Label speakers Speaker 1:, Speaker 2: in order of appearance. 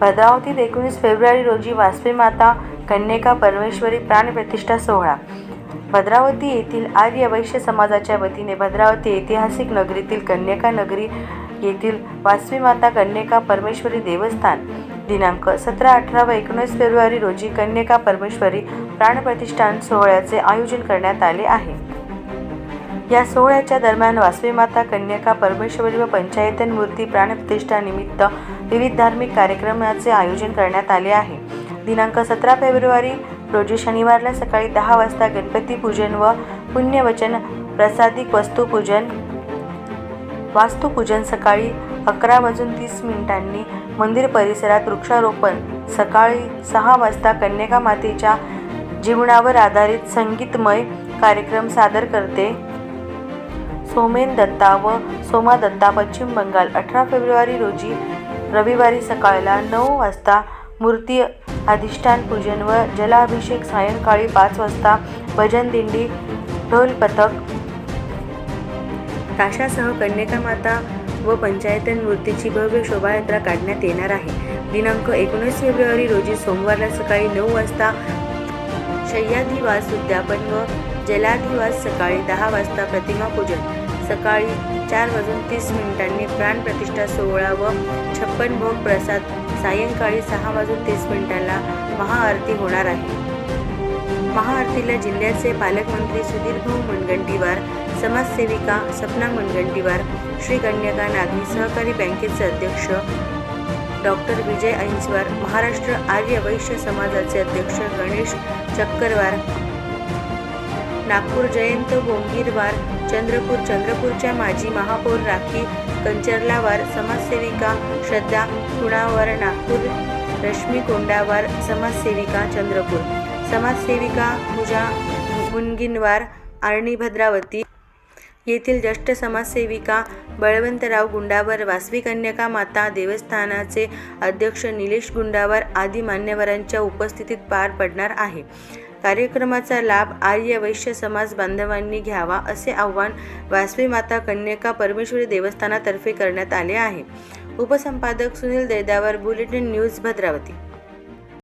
Speaker 1: भद्रावतीत एकोणीस फेब्रुवारी रोजी वासवी माता कन्यका परमेश्वरी प्राणप्रतिष्ठा सोहळा. भद्रावती येथील आर्य वैश्य समाजाच्या वतीने भद्रावती ऐतिहासिक नगरीतील कन्यका नगरी येथील वासवी माता कन्यका परमेश्वरी देवस्थान. दिनांक सतरा अठरा व एकोणीस फेब्रुवारी रोजी कन्यका परमेश्वरी प्राणप्रतिष्ठान सोहळ्याचे आयोजन करण्यात आले आहे. या सोहळ्याच्या दरम्यान वासवी माता कन्यका परमेश्वरी व पंचायतन मूर्ती प्राणप्रतिष्ठानिमित्त विविध धार्मिक कार्यक्रमाचे आयोजन करण्यात आले आहे. दिनांक सतरा फेब्रुवारी रोजी शनिवारला सकाळी दहा वाजता गणपती पूजन व पुण्यवचन प्रसादिक वस्तुपूजन वास्तुपूजन सकाळी अकरा वाजून तीस मिनिटांनी मंदिर परिसरात वृक्षारोपण सकाळी सहा वाजता कन्यका मातेच्या जीवनावर आधारित संगीतमय कार्यक्रम सादर करते. सोमेन दत्ता व सोमा दत्ता पश्चिम बंगाल अठरा फेब्रुवारी रोजी रविवारी सकाळला नऊ वाजता मूर्ती अधिष्ठान पूजन व जलाभिषेक सायंकाळी पाच वाजता भजन दिंडी ढोल पथक ताशासह कन्यका माता व पंचायतन मूर्तीची भव्य शोभायात्रा काढण्यात येणार आहे. दिनांक एकोणीस फेब्रुवारी रोजी सोमवारला सकाळी नऊ वाजता शय्याधिवास उद्यापन व जलाधिवास सकाळी दहा वाजता प्रतिमा पूजन सकाळी चार वाजून तीस मिनिटांनी प्राणप्रतिष्ठा सोहळा व छप्पन भोग प्रसाद सायंकाळी सहा वाजून तीस मिनिटांना महाआरती होणार आहे. महाआरतीला जिल्ह्याचे पालकमंत्री सुधीर भाऊ मुनगंटीवार समाजसेविका सपना मुनगंटीवार श्री कन्याका नागरी सहकारी बँकेचे अध्यक्ष डॉक्टर विजय ऐंसवार महाराष्ट्र आर्य वैश्य समाजाचे अध्यक्ष गणेश चक्करवार नागपूर जयंत गोंगीरवार चंद्रपूर चंद्रपूरच्या माजी महापौर राखी कंचर्लावार समाजसेविका श्रद्धा खुणावर नागपूर रश्मी कोंडावार समाजसेविका चंद्रपूर. समाजसेविका पूजा मुनगिनवार आर्णी भद्रावती येथील ज्येष्ठ समाजसेविका बळवंतराव गुंडावर वासवी कन्यका माता देवस्थानाचे अध्यक्ष निलेश गुंडावर आदी मान्यवरांच्या उपस्थितीत पार पडणार आहे. कार्यक्रमाचा लाभ आर्य वैश्य समाज बांधवांनी घ्यावा असे आव्हान वासवी माता कन्यका परमेश्वरी देवस्थानातर्फे करण्यात आले आहे. उपसंपादक सुनील दैदावर बुलेटिन न्यूज भद्रावती.